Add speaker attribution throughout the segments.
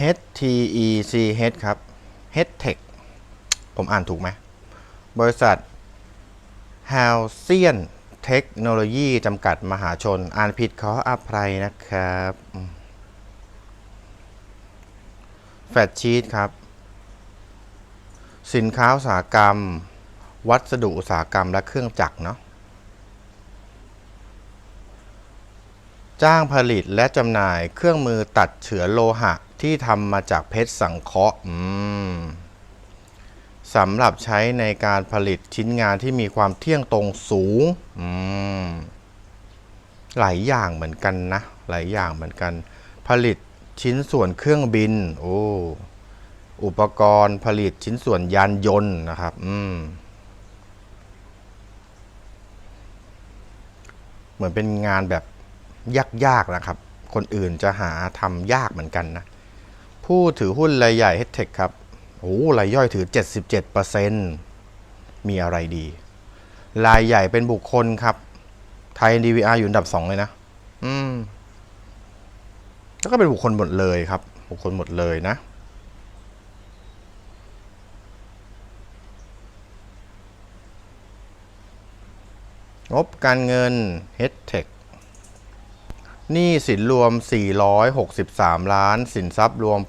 Speaker 1: H T E C H ครับ H Tech ผมอ่านถูกไหม บริษัท h a l c i a n เทคโนโลยีจำกัดมหาชน อ่านผิดขออภัยนะครับแฟตชีตครับ สินค้าอุตสาหกรรม วัสดุอุตสาหกรรมและเครื่องจักรเนาะจ้างผลิตและจำหน่ายเครื่องมือตัดเฉือโลหะ ที่ทำมาจากเพชรสังเคราะห์สำหรับใช้ในการผลิตชิ้นงานที่มีความเที่ยงตรงสูงหลายอย่างเหมือนกันนะ หลายอย่างเหมือนกัน ผลิตชิ้นส่วนเครื่องบิน โอ้อุปกรณ์ผลิตชิ้นส่วนยานยนต์นะครับ อืม เหมือนเป็นงานแบบยากๆนะครับ คนอื่นจะหาทำยากเหมือนกันนะ ผู้ถือหุ้นรายใหญ่เฮดเทคครับโอ้รายย่อยถือ 77%มีอะไรดี รายใหญ่เป็นบุคคลครับ ไทย DVR อยู่อันดับ 2 เลยนะ อืม แล้วก็เป็นบุคคลหมดเลยครับ บุคคลหมดเลยนะ งบการเงิน h e d t e c h หนี้สินรวม 463 ล้าน สินทรัพย์รวม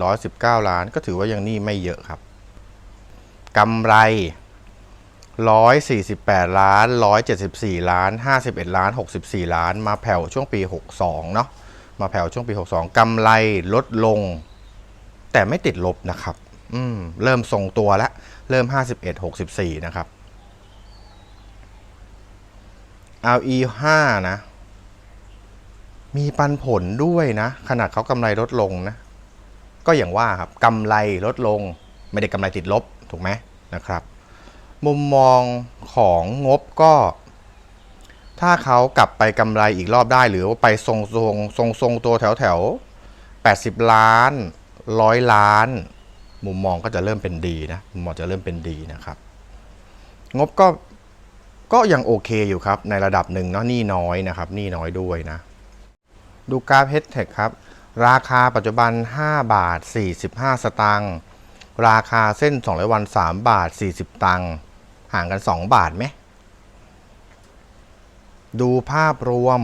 Speaker 1: 1,719 ล้าน ก็ถือว่ายังหนี้ไม่เยอะครับกำไร 148 ล้าน 174 ล้าน 51 ล้าน 64 ล้าน มาแผ่วช่วงปี 62 เนาะ มาแผ่วช่วงปี 62กำไรลดลง แต่ไม่ติดลบนะครับ อืม เริ่มทรงตัวแล้ว เริ่ม 51 64 นะครับ RE 5นะ มีปันผลด้วยนะ ขนาดเขากำไรลดลงนะ ก็อย่างว่าครับกำไรลดลง ไม่ได้กำไรติดลบถูกไหมนะครับ มุมมองของงบก็ ถ้าเขากลับไปกำไรอีกรอบได้หรือว่าไปทรงทรงทรงทรงตัวแถวแถว80 ล้านร้อยล้าน มุมมองก็จะเริ่มเป็นดีนะมุมมองจะเริ่มเป็นดีนะครับ งบก็ก็ยังโอเคอยู่ครับในระดับหนึ่งเนาะนี้น้อยนะครับนี้น้อยด้วยนะ ดูกราฟ h e d t e c h ครับ ราคาปัจจุบัน 5 บาท 45 สตางค์ราคาเส้น 200 วัน 3 บาท 40 ตังค์ห่างกัน 2 บาทไหม ดูภาพรวม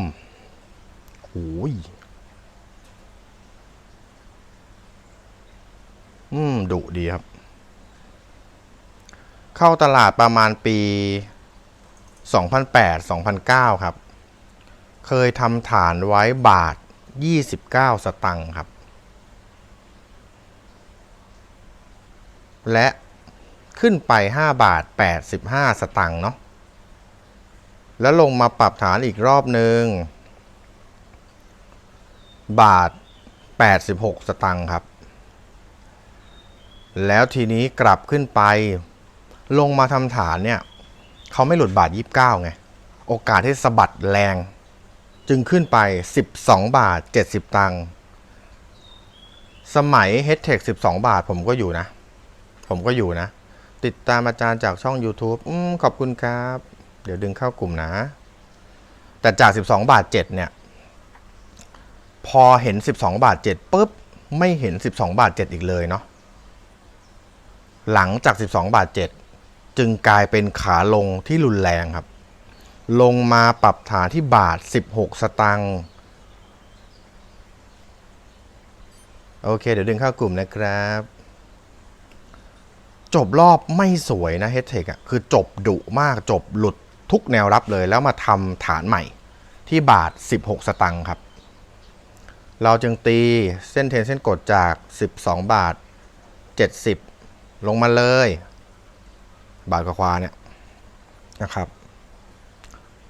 Speaker 1: โอ้ยอืมดุดีครับ เข้าตลาดประมาณปี 2008-2009 ครับ เคยทำฐานไว้บาท 29 สตังค์ครับ และขึ้นไป 5 บาท 85 สตังค์เนาะแล้วลงมาปรับฐานอีกรอบหนึ่งบาท 86 สตังค์ครับ แล้วทีนี้กลับขึ้นไป ลงมาทำฐานเนี่ยเขาไม่หลุดบาท 29 ไง โอกาสที่สะบัดแรง จึงขึ้นไป 12 บาท 70 ตังค์สมัย h e d t e c h 12 บาทผมก็อยู่นะ ผมก็อยู่นะ ติดตามอาจารย์จากช่อง YouTube อขอบคุณครับ เดี๋ยวดึงเข้ากลุ่มนะ แต่จาก 12 บาท 7 เนี่ย พอเห็น 12 บาท 7ปุ๊บ ไม่เห็น 12 บาท 7 อีกเลยเนาะหลังจาก 12 บาท 7 จึงกลายเป็นขาลงที่รุนแรงครับ ลงมาปรับฐานที่บาท 16 สตังค์โอเค เดี๋ยวดึงเข้ากลุ่มนะครับ จบรอบไม่สวยนะเฮดเทคอะคือจบดุมากจบหลุดทุกแนวรับเลย แล้วมาทำฐานใหม่ที่บาท 16 สตังค์ครับ เราจึงตีเส้นเทนเส้นกดจาก 12 บาท 70 ลงมาเลย บาทกว่าเนี่ยนะครับ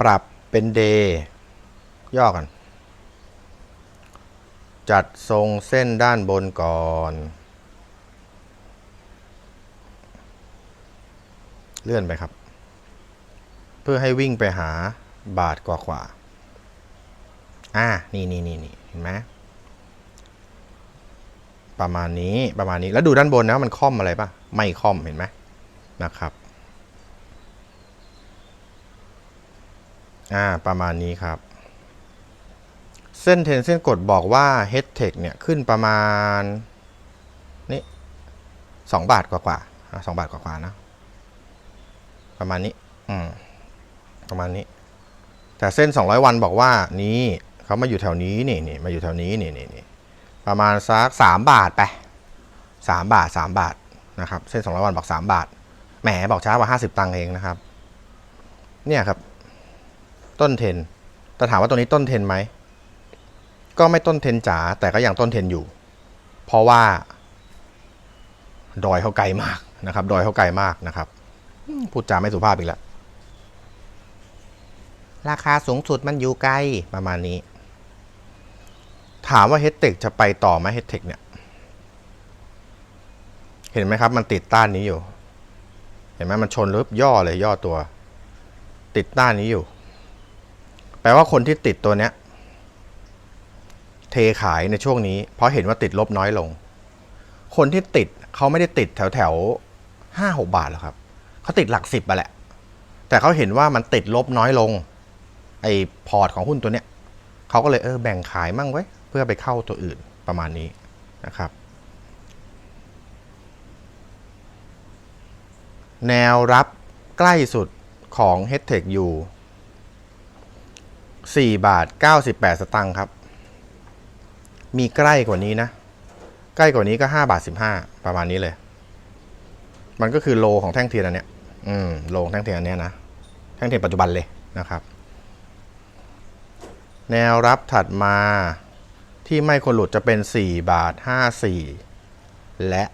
Speaker 1: ปรับเป็นเดย์ย่อกัน จัดทรงเส้นด้านบนก่อน เลื่อนไปครับ เพื่อให้วิ่งไปหาบาทกว่าขวาอ่านี่นี่นี่นี่เห็นไหมประมาณนี้ประมาณนี้แล้วดูด้านบนนะมันค่อมอะไรป่ะไม่ค่อมเห็นไหมนะครับ อ่าประมาณนี้ครับ เส้นเทนเส้นกดบอกว่า h e a d t e c h เนี่ยขึ้นประมาณนี่สองบาทกว่าๆอะสองบาทกว่าๆนะ ประมาณนี้อืมประมาณนี้ แต่เส้น 200 วันบอกว่านี่เขามาอยู่แถวนี้นี่นี่มาอยู่แถวนี้นี่นี่นี่ประมาณสักสามบาทไปสามบาทสามบาทนะครับ เส้น 200 วันบอกสามบาทแหมบอกช้ากว่าห้าสิบตังค์เองนะครับ เนี่ยครับ ต้นเทนแต่ถามว่าตัวนี้ต้นเทนไหม ก็ไม่ต้นเทนจ๋าแต่ก็ยังต้นเทนอยู่ เพราะว่า ดอยเขาไกลมากนะครับ ดอยเขาไกลมากนะครับ พูดจาไม่สุภาพอีกแล้ว ราคาสูงสุดมันอยู่ไกลประมาณนี้ ถามว่าเฮดเทคจะไปต่อไหมเฮดเทคเนี่ย เห็นไหมครับ มันติดต้านนี้อยู่ เห็นไหมมันชนรึบย่อเลยย่อตัว ติดต้านนี้อยู่ แปลว่าคนที่ติดตัวเนี้ย เทขายในช่วงนี้ เพราะเห็นว่าติดลบน้อยลง คนที่ติดเขาไม่ได้ติดแถวแถวห้าหกบาทหรอกครับเขาติดหลักสิบมาแหละ แต่เขาเห็นว่ามันติดลบน้อยลง ไอ้พอร์ตของหุ้นตัวเนี้ยเขาก็เลยเออแบ่งขายมั่งไว้ เพื่อไปเข้าตัวอื่นประมาณนี้นะครับ แนวรับใกล้สุดของ h e a d t e c h อยู่ 4 บาท 98 สตังค์ครับ มีใกล้กว่านี้นะ ใกล้กว่านี้ก็ 5 บาท 15 ประมาณนี้เลย มันก็คือโลของแท่งเทียนอันเนี้ย อืม โลของแท่งเทียนอันเนี้ยนะ แท่งเทียนปัจจุบันเลยนะครับ แนวรับถัดมาที่ไม่ควรหลุดจะเป็น 4 บาท 54 และ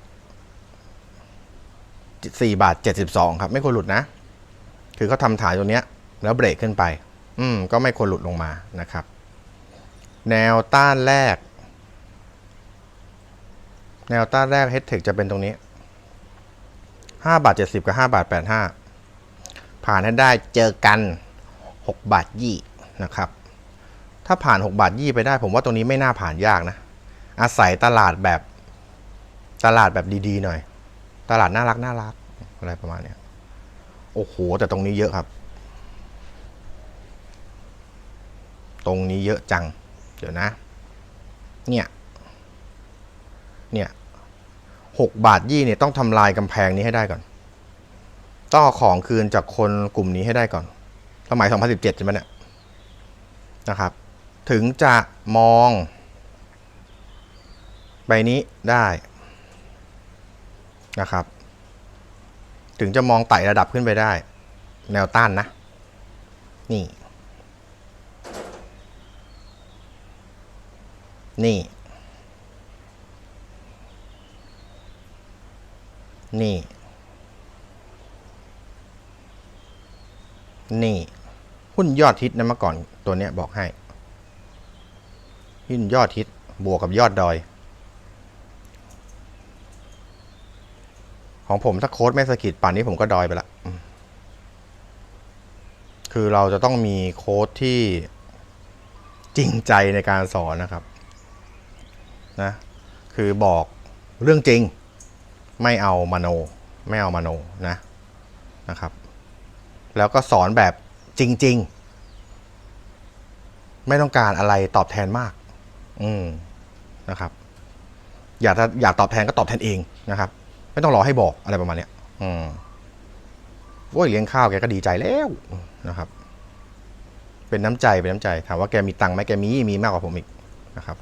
Speaker 1: 4 บาท 72 ครับ ไม่ควรหลุดนะ คือเขาทำฐานตรงเนี้ยแล้วเบรกขึ้นไป อืมก็ไม่ควรหลุดลงมานะครับ แนวต้านแรก แนวต้านแรก h e a d t e c h จะเป็นตรงนี้5บาท70 กับ 5 บาท 85 ผ่านให้ได้เจอกัน 6 บาทยี่นะครับ ถ้าผ่าน 6 บาทยี่ไปได้ ผมว่าตรงนี้ไม่น่าผ่านยากนะ อาศัยตลาดแบบตลาดแบบดีๆหน่อย ตลาดน่ารักน่ารักอะไรประมาณนี้โอ้โห แต่ตรงนี้เยอะครับ ตรงนี้เยอะจัง เดี๋ยวนะ เนี่ย เนี่ยหกบาทยี่เนี่ยต้องทำลายกำแพงนี้ให้ได้ก่อน ต้องเอาของคืนจากคนกลุ่มนี้ให้ได้ก่อน สมัย 2017 ใช่ไหมเนี่ย นะครับ ถึงจะมองใบนี้ได้นะครับ ถึงจะมองไต่ระดับขึ้นไปได้ แนวต้านนะ นี่ นี่ นี่ นี่ หุ้นยอดฮิตนะเมื่อก่อนตัวเนี้ยบอกให้ หุ้นยอดฮิตบวกกับยอดดอย ของผมถ้าโค้ดไม่สะกิดป่านนี้ผมก็ดอยไปละคือเราจะต้องมีโค้ดที่จริงใจในการสอนนะครับ นะคือบอกเรื่องจริงไม่เอามโน ไม่เอามโนนะนะครับ แล้วก็สอนแบบจริง ๆ ไม่ต้องการอะไรตอบแทนมาก อืมนะครับ อยากอยากตอบแทนก็ตอบแทนเองนะครับ ไม่ต้องรอให้บอกอะไรประมาณเนี้ย อืมโอ้ยเลี้ยงข้าวแกก็ดีใจแล้วนะครับ เป็นน้ำใจเป็นน้ำใจถามว่าแกมีตังค์ไหมแกมีมีมากกว่าผมอีกนะครับ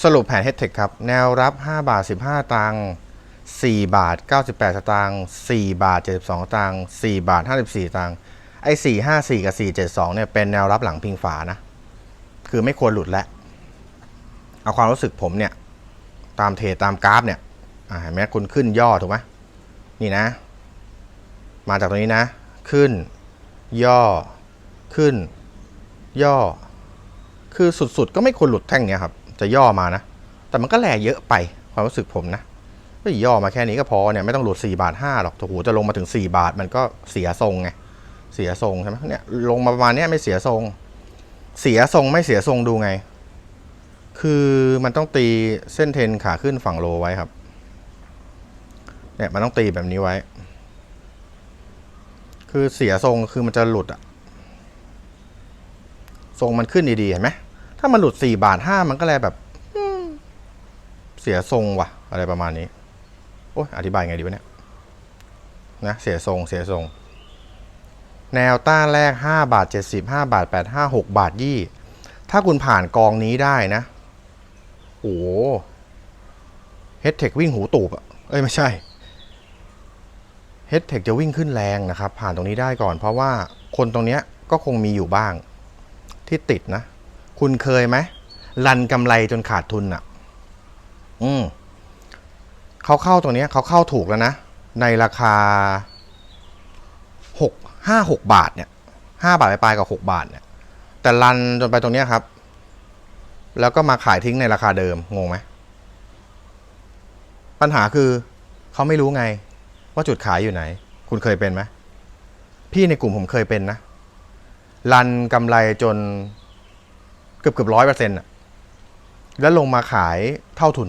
Speaker 1: สรุปแผน h e a d t e c h ครับ แนวรับ 5 บาท 15 ตังค์4บาท 98 สตางค์4บาท 72สตางค์4บาท 54สตางค์ไอ้454 กับ 472 เนี่ย เป็นแนวรับหลังพิงฝานะ คือไม่ควรหลุดแล้ว เอาความรู้สึกผมเนี่ย ตามเทรดตามกราฟเนี่ยเห็นไหมคุณขึ้นย่อถูกไหมนี่นะ มาจากตรงนี้นะ ขึ้น ย่อ ขึ้น ย่อ คือสุดๆ ก็ไม่ควรหลุดแท่งเนี้ยครับ จะย่อมานะ แต่มันก็แหลเยอะไปความรู้สึกผมนะก็ย่อมาแค่นี้ก็พอเนี่ยไม่ต้องหลุด4บาท5หรอกโอ้โหจะลงมาถึง 4 บาทมันก็เสียทรงไงเสียทรงใช่ไหมเนี่ยลงมาประมาณนี้ไม่เสียทรง เสียทรงไม่เสียทรงดูไง คือมันต้องตีเส้นเทนขาขึ้นฝั่งโลไว้ครับ เนี่ยมันต้องตีแบบนี้ไว้ คือเสียทรงคือมันจะหลุดอะทรงมันขึ้นดีๆเห็นไหม ถ้ามันหลุดสี่บาทห้ามันก็เลยแบบเสียทรงว่ะ อะไรประมาณนี้ โอ้ยอธิบายไงดีวะเนี่ยนะเสียทรงเสียทรง แนวต้านแรก 5 บาท 70 5 บาท 85 6 บาท ยี่ ถ้าคุณผ่านกองนี้ได้นะโอ้เฮดเทควิ่งหูตูบอะเอ้ย ไม่ใช่เฮดเทคจะวิ่งขึ้นแรงนะครับ ผ่านตรงนี้ได้ก่อน เพราะว่าคนตรงเนี้ยก็คงมีอยู่บ้างที่ติดนะ คุณเคยไหมรันกำไรจนขาดทุนอะอืมเขาเข้าตรงนี้เขาเข้าถูกแล้วนะ ในราคาหกห้าหกบาทเนี่ยห้าบาทไปลายๆกับหกบาทเนี่ย แต่รันจนไปตรงนี้ครับ แล้วก็มาขายทิ้งในราคาเดิมงงไหมปัญหาคือเขาไม่รู้ไง ว่าจุดขายอยู่ไหน คุณเคยเป็นไหมพี่ในกลุ่มผมเคยเป็นนะรันกำไรจน เกือบเกือบร้อยเปอร์เซ็นต์แล้วลงมาขายเท่าทุน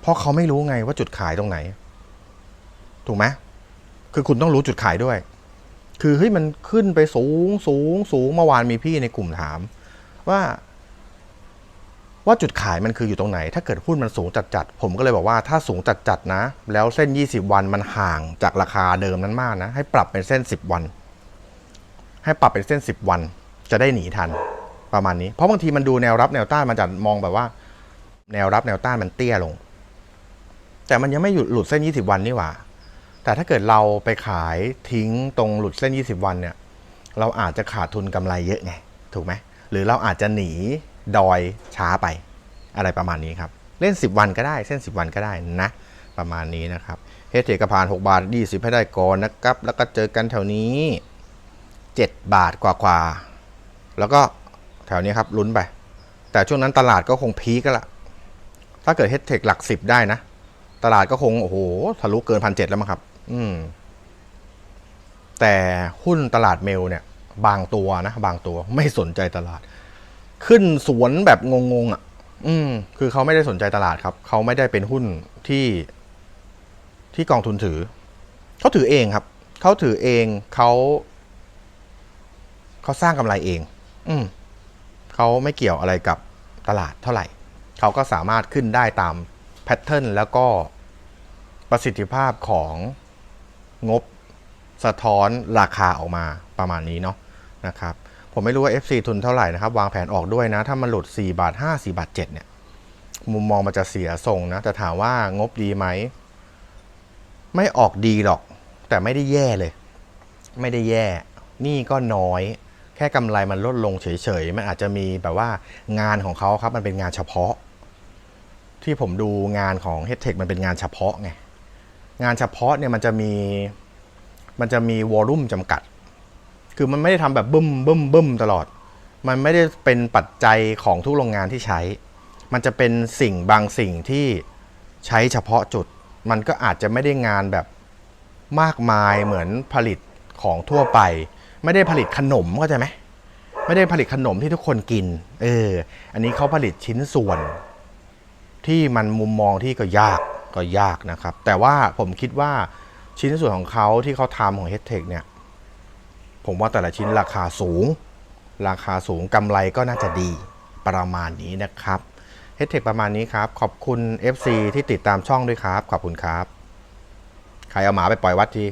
Speaker 1: เพราะเขาไม่รู้ไงว่าจุดขายตรงไหน ถูกไหมคือคุณต้องรู้จุดขายด้วย คือเฮ้ยมันขึ้นไปสูงสูงสูงเมื่อวานมีพี่ในกลุ่มถาม ว่า ว่าจุดขายมันคืออยู่ตรงไหน ถ้าเกิดหุ้นมันสูงจัดๆผมก็เลยบอกว่าถ้าสูงจัดๆนะ แล้วเส้น 20 วันมันห่างจากราคาเดิมนั้นมากนะ ให้ปรับเป็นเส้น 10 วัน ให้ปรับเป็นเส้น 10 วัน จะได้หนีทัน ประมาณนี้เพราะบางทีมันดูแนวรับแนวต้านมันจะมองแบบว่า แนวรับแนวต้านมันเตี้ยลง แต่มันยังไม่หยุดหลุดเส้น 20 วันนี่หว่า แต่ถ้าเกิดเราไปขายทิ้งตรงหลุดเส้น 20 วันเนี่ย เราอาจจะขาดทุนกำไรเยอะไงถูกไหมหรือเราอาจจะหนีดอยช้าไป อะไรประมาณนี้ครับ เล่น 10 วันก็ได้เส้น 10 วันก็ได้นะ ประมาณนี้นะครับเฮเทกผ่าน 6 บาท 20 ให้ได้ก่อนนะครับ แล้วก็เจอกันแถวนี้ 7 บาทกว่าๆแล้วก็ แถวนี้ครับลุ้นไป แต่ช่วงนั้นตลาดก็คงพีกก็ละ ถ้าเกิดเฮดเทคหลัก10ได้นะ ตลาดก็คง โอ้โห ทะลุเกินพันเจ็ดแล้วมั้งครับ อืม แต่หุ้นตลาดเมลเนี่ย บางตัวนะ บางตัวไม่สนใจตลาด ขึ้นสวนแบบงงๆอะ อืม คือเขาไม่ได้สนใจตลาดครับ เขาไม่ได้เป็นหุ้นที่ที่กองทุนถือ เขาถือเองครับ เขาถือเองเขาเขาสร้างกำไรเอง อืม เขาไม่เกี่ยวอะไรกับตลาดเท่าไหร่ เขาก็สามารถขึ้นได้ตามแพทเทิร์นแล้วก็ประสิทธิภาพของงบสะท้อนราคาออกมาประมาณนี้เนาะนะครับ ผมไม่รู้ว่า FC ทุนเท่าไหร่นะครับ วางแผนออกด้วยนะ ถ้ามันหลุด 4 บาท 5 4 บาท 7 เนี่ย มุมมองมันจะเสียทรงนะ แต่ถามว่างบดีไหม ไม่ออกดีหรอก แต่ไม่ได้แย่เลย ไม่ได้แย่ นี่ก็น้อย แค่กำไรมันลดลงเฉยๆ มันอาจจะมีแบบว่างานของเขาครับมันเป็นงานเฉพาะ ที่ผมดูงานของ h e a d t e c h มันเป็นงานเฉพาะไง งานเฉพาะเนี่ยมันจะมีมันจะมีวอลุ่มจำกัด คือมันไม่ได้ทำแบบบึ้มบึ้มบึ้มตลอด มันไม่ได้เป็นปัจจัยของทุกโรงงานที่ใช้ มันจะเป็นสิ่งบางสิ่งที่ใช้เฉพาะจุด มันก็อาจจะไม่ได้งานแบบมากมายเหมือนผลิตของทั่วไป ไม่ได้ผลิตขนมเข้าใจไหมไม่ได้ผลิตขนมที่ทุกคนกิน เออ อันนี้เขาผลิตชิ้นส่วน ที่มันมุมมองที่ก็ยากก็ยากนะครับ แต่ว่าผมคิดว่าชิ้นส่วนของเขาที่เขาทำของ h e a d t e c h เนี่ย ผมว่าแต่ละชิ้นราคาสูง ราคาสูงกำไรก็น่าจะดีประมาณนี้นะครับ h e a d t e c h ประมาณนี้ครับ ขอบคุณ FC ที่ติดตามช่องด้วยครับ ขอบคุณครับ ใครเอาหมาไปปล่อยวัดที